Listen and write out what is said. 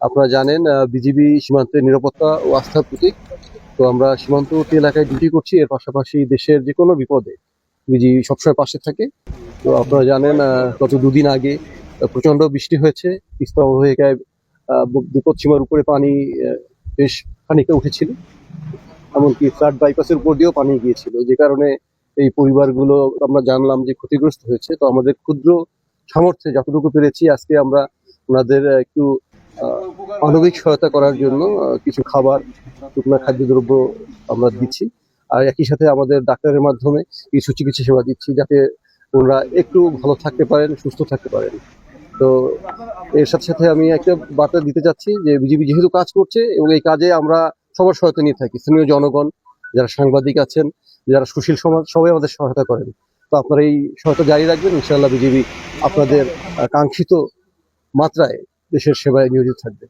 আপনারা জানেন বিজিবি সীমান্তের নিরাপত্তা ও আস্থার প্রতীক। তো আমরা সীমান্তবর্তী এলাকায় ডিউটি করছি, এর পাশাপাশি দেশের যে কোনো বিপদে বিজিবি সবসময় পাশে থাকে। তো আপনারা জানেন গত দুদিন আগে প্রচণ্ড বৃষ্টি হয়েছে, তিস্তা বি- বিপদ সীমার উপরে পানি বেশ খানিকটা উঠেছিল। এমনকি ফ্লাড বাইপাসের উপর দিয়েও পানি গিয়েছিল। যে কারণে এই পরিবারগুলো, আমরা জানলাম যে ক্ষতিগ্রস্ত হয়েছে। তো আমাদের ক্ষুদ্র সামর্থ্যে যতটুকু পেরেছি, আজকে আমরা ওনাদের একটু মানবিক সহায়তা করার জন্য কিছু খাবার, শুকনো খাদ্যদ্রব্য আমরা দিচ্ছি। আর একই সাথে আমাদের ডাক্তারের মাধ্যমে কিছু চিকিৎসা সেবা দিচ্ছি, যাতে ওনারা একটু ভালো থাকতে পারেন, সুস্থ থাকতে পারেন। তো এর সাথে সাথে আমি একটা বার্তা দিতে চাচ্ছি যে বিজেপি যেহেতু কাজ করছে এবং এই কাজে আমরা সবার সহায়তা নিয়ে থাকি। স্থানীয় জনগণ, যারা সাংবাদিক আছেন, যারা সুশীল সমাজ, সবাই আমাদের সহায়তা করেন। তো আপনারা এই সহায়তা জারি রাখবেন, ইনশাআল্লাহ বিজেপি আপনাদের কাঙ্ক্ষিত মাত্রায় দেশের সেবায় নিয়োজিত থাকবে।